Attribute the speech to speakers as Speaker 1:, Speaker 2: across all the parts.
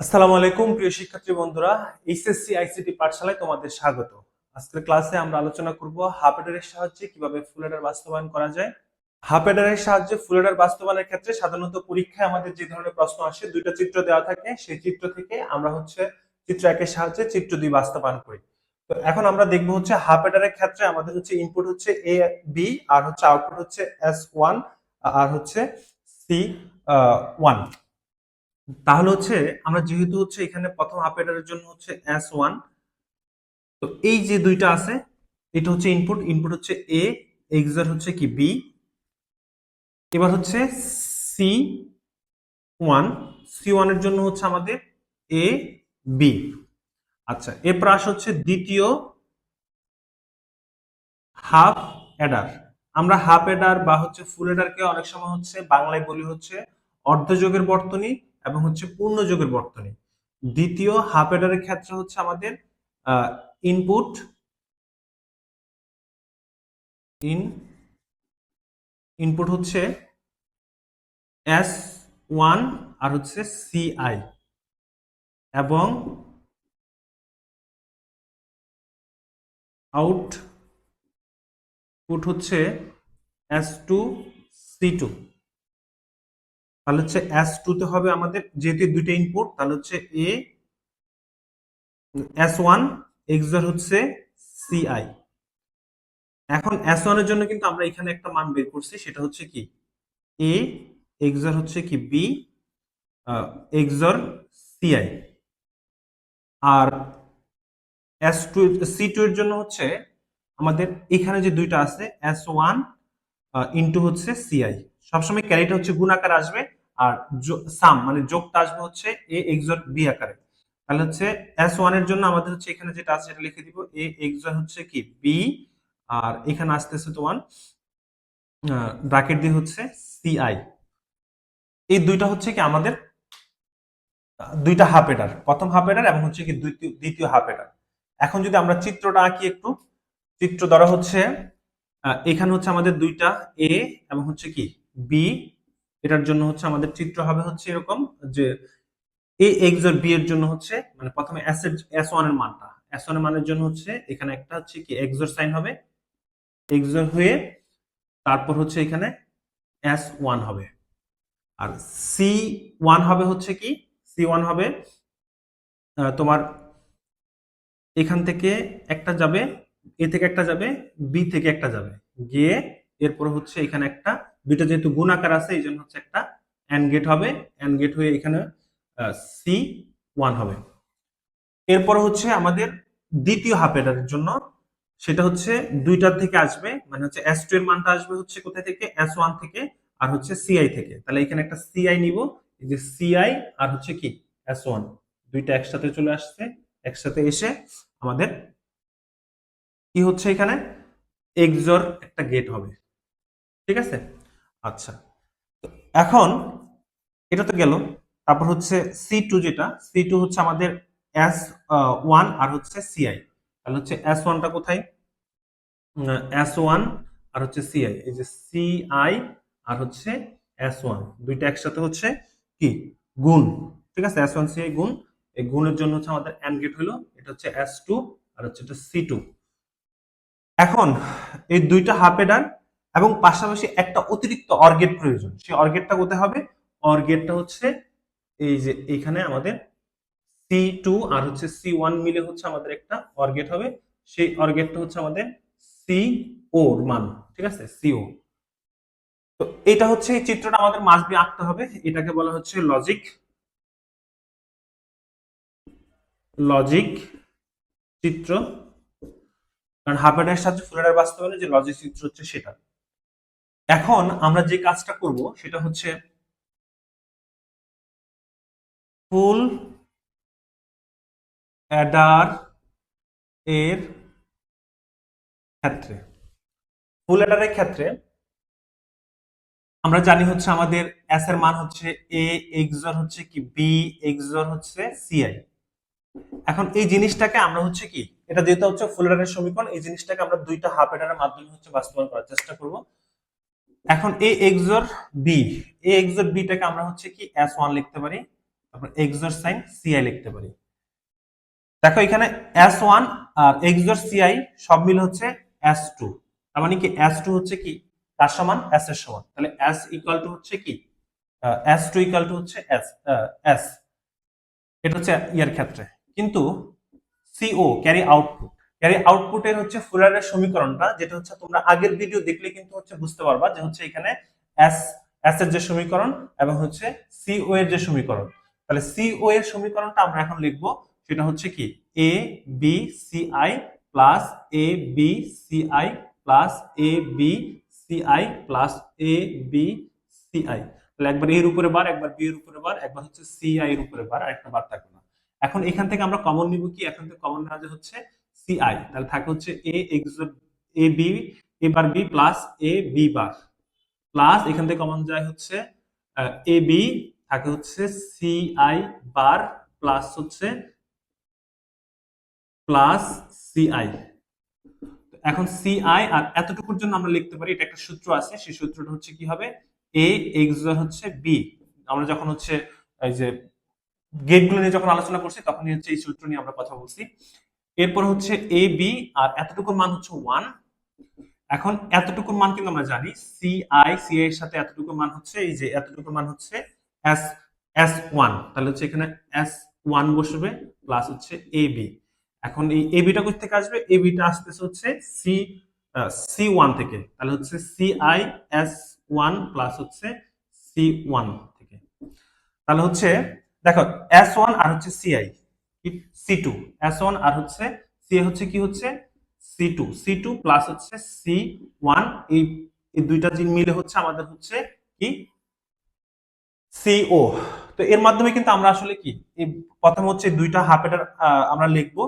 Speaker 1: আসসালামু আলাইকুম, প্রিয় শিক্ষার্থী বন্ধুরা। এইচএসসি, আইসিটি পাঠশালায় তোমাদের স্বাগত। আজকের ক্লাসে আমরা আলোচনা করব হাফ এডারের সাহায্যে কীভাবে ফুল এডার বাস্তবায়ন করা যায়। হাফ এডারের সাহায্যে ফুল এডার বাস্তবায়নের ক্ষেত্রে সাধারণত পরীক্ষায় আমাদের যে ধরনের প্রশ্ন আসে, দুইটা চিত্র দেওয়া থাকে। সেই চিত্র থেকে আমরা হচ্ছে চিত্র একের সাহায্যে চিত্র দুই বাস্তবায়ন করি। তো এখন আমরা দেখব হচ্ছে হাফ এডারের ক্ষেত্রে আমাদের হচ্ছে ইনপুট হচ্ছে এ বি আর হচ্ছে আউটপুট হচ্ছে এস ওয়ান আর হচ্ছে সি ওয়ান তাহলে হচ্ছে আমরা যেহেতু হচ্ছে এখানে প্রথম হাফ এডারের জন্য হচ্ছে এস ওয়ান তো এই যে দুইটা আছে, এটা হচ্ছে ইনপুট ইনপুট হচ্ছে এ এক্সার হচ্ছে কি বি এবার হচ্ছে সি ওয়ান সি ওয়ানের জন্য হচ্ছে আমাদের এ বি আচ্ছা এরপর আস হচ্ছে দ্বিতীয় হাফ এডার আমরা হাফ এডার বা হচ্ছে ফুল এডারকে অনেক সময় হচ্ছে বাংলায় বলি হচ্ছে অর্ধযোগের বর্তনী এবং হচ্ছে পূর্ণ যোগের বর্তনী। দ্বিতীয় হাফ এডারের ক্ষেত্রে হচ্ছে আমাদের ইনপুট ইন ইনপুট হচ্ছে এস ওয়ান আর হচ্ছে সিআই এবং আউটপুট হচ্ছে এস টু সি টু তাহলে হচ্ছে এস টু তে হবে আমাদের, যেহেতু দুইটা ইনপুট তাহলে হচ্ছে এ এস ওয়ান এক্সর হচ্ছে সিআই এখন এস ওয়ানের জন্য কিন্তু আমরা এখানে একটা মান বের করছি, সেটা হচ্ছে কি? এ এক্সর হচ্ছে কি বি এক্সর সিআই আর এস টু সি টু এর জন্য হচ্ছে আমাদের এখানে যে দুইটা আছে এস ওয়ান ইন্টু হচ্ছে সিআই সবসময় ক্যারিটা হচ্ছে গুণাকার আসবে আর সাম মানে যোগটা আসবে হচ্ছে এ এক্সর বি আকারে। তাহলে হচ্ছে এস ওয়ানের জন্য আমাদের হচ্ছে এখানে যেটা আছে সেটা লিখে দিব। এ এক্সর হচ্ছে কি? বি, আর এখানে আসতেছে তোমার ব্র্যাকেট দিয়ে হচ্ছে সিআই এই দুইটা হচ্ছে কি আমাদের দুইটা হাফ এডার। প্রথম হাফ এডার এবং হচ্ছে কি দ্বিতীয় দ্বিতীয় হাফ এডার। এখন যদি আমরা চিত্রটা আঁকি একটু, চিত্র ধরা হচ্ছে এখানে হচ্ছে আমাদের দুইটা এ এবং হচ্ছে কি বি এটার জন্য হচ্ছে আমাদের চিত্র হবে হচ্ছে এরকম যে এ এক্স আর বি এর জন্য হচ্ছে মানে প্রথমে এস এর এস ওয়ানের মানটা। এস ওয়ানের মানের জন্য হচ্ছে এখানে একটা হচ্ছে কি এক্স এক্সর সাইন হবে। এক্স এক্সর হয়ে তারপর হচ্ছে এখানে এস ওয়ান হবে। আর সি ওয়ান হবে হচ্ছে কি? সি ওয়ান হবে তোমার এখান থেকে একটা যাবে এ থেকে একটা যাবে বি থেকে একটা যাবে। গিয়ে এরপর হচ্ছে এখানে একটা দুইটা যেহেতু গুণাকার আছে, এই জন্য হচ্ছে একটা অ্যান্ড গেট হবে। অ্যান্ড গেট হয়ে এখানে সি ওয়ান হবে। এরপর হচ্ছে আমাদের দ্বিতীয় হাফ এডারের জন্য, সেটা হচ্ছে দুইটার থেকে আসবে মানে হচ্ছে এস টু এর মানটা আসবে হচ্ছে কোথায় থেকে? এস ওয়ান থেকে, আর হচ্ছে সিআই থেকে। তাহলে এখানে একটা সিআই নিব, এই যে সিআই আর হচ্ছে কি? এস ওয়ান দুইটা একসাথে চলে আসছে, একসাথে এসে আমাদের কি হচ্ছে এখানে? এক্সর একটা গেট হবে। ঠিক আছে? আচ্ছা। এখন এটা তো গেল। তারপর হচ্ছে সি টু যেটা সি টু হচ্ছে আমাদের এস ওয়ান আর হচ্ছে সিআই তাহলে হচ্ছে এস ওয়ানটা কোথায়? এস ওয়ান আর হচ্ছে সিআই এই যে সিআই আর হচ্ছে এস ওয়ান দুইটা একসাথে হচ্ছে কি? গুণ। ঠিক আছে? এস ওয়ান সিআই গুণ। এই গুণের জন্য হচ্ছে আমাদের অ্যান্ড গেট হলো। এটা হচ্ছে এস টু আর হচ্ছে এটা সি টু এখন এই দুইটা হাফ এডার এবং পাশাপাশি একটা অতিরিক্ত অর্গেট প্রয়োজন। সেই অর্গেটটা কোথায় হবে? অর্গেটটা হচ্ছে এই যে এখানে আমাদের সি টু আর হচ্ছে সি ওয়ান মিলে হচ্ছে আমাদের একটা অর্গেট হবে। সেই অর্গেটটা হচ্ছে আমাদের সি ওর মান, ঠিক আছে? সিও তো এটা হচ্ছে এই চিত্রটা আমাদের মাস্ট বি আঁকতে হবে। এটাকে বলা হচ্ছে লজিক লজিক চিত্র। কারণ হাফ এডার সাহায্যে ফুলের বাস্তবায়নে যে লজিক চিত্র হচ্ছে সেটা। এখন আমরা যে কাজটা করব সেটা হচ্ছে ফুল অ্যাডার এর ক্ষেত্রে। ফুল অ্যাডারের ক্ষেত্রে আমরা জানি হচ্ছে আমাদের এস এর মান হচ্ছে এ এক্সর হচ্ছে কি বি এক্সর হচ্ছে সিআই এখন এই জিনিসটাকে আমরা হচ্ছে কি, এটা যেহেতু হচ্ছে ফুল এডারের সমীকরণ, এই জিনিসটাকে আমরা দুইটা হাফ এডারের মাধ্যমে হচ্ছে বাস্তবায়ন করার চেষ্টা করব। এখন A XOR B A XOR বিটাকে আমরা হচ্ছে কি এস ওয়ান লিখতে পারি, তারপর এক্সর সাইন সিআই লিখতে পারি। দেখো এখানে এস ওয়ান আর এক্সর সিআই সব মিলে হচ্ছে এস টু তার মানে কি এস টু হচ্ছে কি তার সমান এস এর সমান। তাহলে এস ইকুয়াল টু হচ্ছে কি এস টু ইকুয়াল টু হচ্ছে এস এস এটা হচ্ছে ইয়ার ক্ষেত্রে। কিন্তু সিও ক্যারি আউটপুট ক্যারি আউটপুটের হচ্ছে ফুলারের সমীকরণটা, যেটা হচ্ছে তোমরা আগের ভিডিও দেখলে কিন্তু হচ্ছে বুঝতে পারবা যে হচ্ছে এখানে এস এস এর যে সমীকরণ এবং হচ্ছে সিও এর যে সমীকরণ। তাহলে সিও এর সমীকরণটা আমরা এখন লিখব, সেটা হচ্ছে কি? A B C I plus A B C I plus A B C I plus A B C I তাহলে একবার এর উপরে বার, একবার বি এর উপরে বার, একবার হচ্ছে সি আই এর উপরে বার আর একটা বার থাকবে না। এখন এখান থেকে আমরা কমন নিব কি? এখান থেকে কমন নেওয়া যে হচ্ছে সি আই তাহলে থাকে হচ্ছে A X A B A bar B plus A B bar plus এখান থেকে কমন যায় হচ্ছে এ বি থাকে হচ্ছে সি আই বার প্লাস হচ্ছে প্লাস সি আই এখন সিআই আর এতটুকুর জন্য আমরা লিখতে পারি, এটা একটা সূত্র আছে, সেই সূত্রটা হচ্ছে কি হবে? এ এক্স হচ্ছে বি আমরা যখন হচ্ছে, এই যে গেটগুলো নিয়ে যখন আলোচনা করছি, তখনই হচ্ছে এই সূত্র নিয়ে আমরা কথা বলছি। এরপর হচ্ছে এ বি আর এতটুকুর মান হচ্ছে ওয়ান এখন এতটুকুর মান কিন্তু আমরা জানি সি আই সি এর সাথে এতটুকুর মান হচ্ছে, এই যে এতটুকুর মান হচ্ছে এস এস ওয়ান তাহলে হচ্ছে এখানে এস ওয়ান বসবে প্লাস হচ্ছে এ বি এখন এই এ বিটা কোথা থেকে আসবে? এ বিটা আসতেছে হচ্ছে সি সি ওয়ান থেকে। তাহলে হচ্ছে C I S one plus হচ্ছে সি ওয়ান থেকে। তাহলে হচ্ছে, দেখো এস ওয়ান আর হচ্ছে CI C two S one আর হচ্ছে সি হচ্ছে কি হচ্ছে? C two C two plus হচ্ছে সি ওয়ান এই দুইটা জিন মিলে হচ্ছে আমাদের হচ্ছে কি? সিও তো এর মাধ্যমে কিন্তু আমরা আসলে কি? প্রথম হচ্ছে দুইটা হাফেটার আমরা লিখব।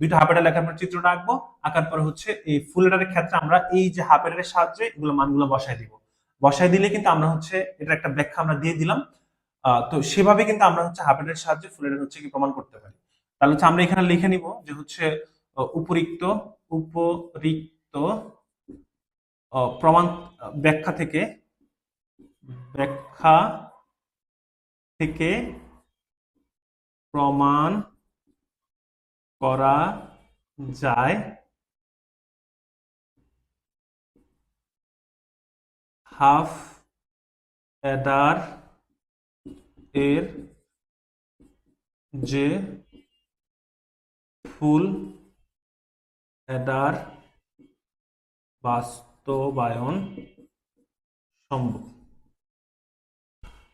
Speaker 1: দুইটা হাফেটার লেখার পর চিত্রটা আঁকবো। আঁকার পর হচ্ছে এই ফুল ফুলেটারের ক্ষেত্রে আমরা এই যে হাফেটারের সাহায্যে এগুলো মানগুলো বসায় দিব। বসায় দিলে কিন্তু আমরা হচ্ছে এটা একটা ব্যাখ্যা আমরা দিয়ে দিলাম। তো সেভাবে কিন্তু আমরা হচ্ছে হাফেটারের সাহায্যে ফুলেটার হচ্ছে কি প্রমাণ করতে পারি। তাহলে হচ্ছে আমরা এখানে লিখে নিব যে হচ্ছে উপরিক্ত উপরিক্ত প্রমাণ ব্যাখ্যা থেকে ব্যাখ্যা থেকে প্রমাণ করা যায়। হাফ অ্যাডার এর যে ফুল অ্যাডার বাস্তবায়ন সম্ভব।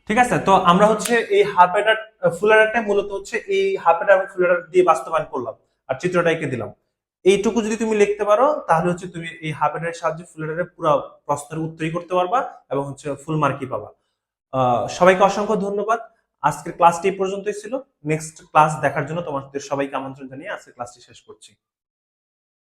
Speaker 1: ঠিক আছে, তো আমরা হচ্ছে এই হাফ এডার ফুল এডারটা মূলত হচ্ছে এই হাফ এডার এবং ফুল এডার দিয়ে বাস্তবায়ন করলাম। আর চিত্রটা এঁকে দিলাম? এইটুকু যদি তুমি লিখতে পারো, তাহলে হচ্ছে তুমি এই হাফ এডারের সাহায্যে ফুল এডারের পুরো প্রশ্নের উত্তরই করতে পারবা এবং হচ্ছে ফুল মার্কই পাবা। সবাইকে অসংখ্য ধন্যবাদ। আজকের ক্লাসটি পর্যন্তই ছিল। নেক্সট ক্লাস দেখার জন্য তোমাদের সবাইকে আমন্ত্রণ জানিয়ে আজকের ক্লাসটি শেষ করছি।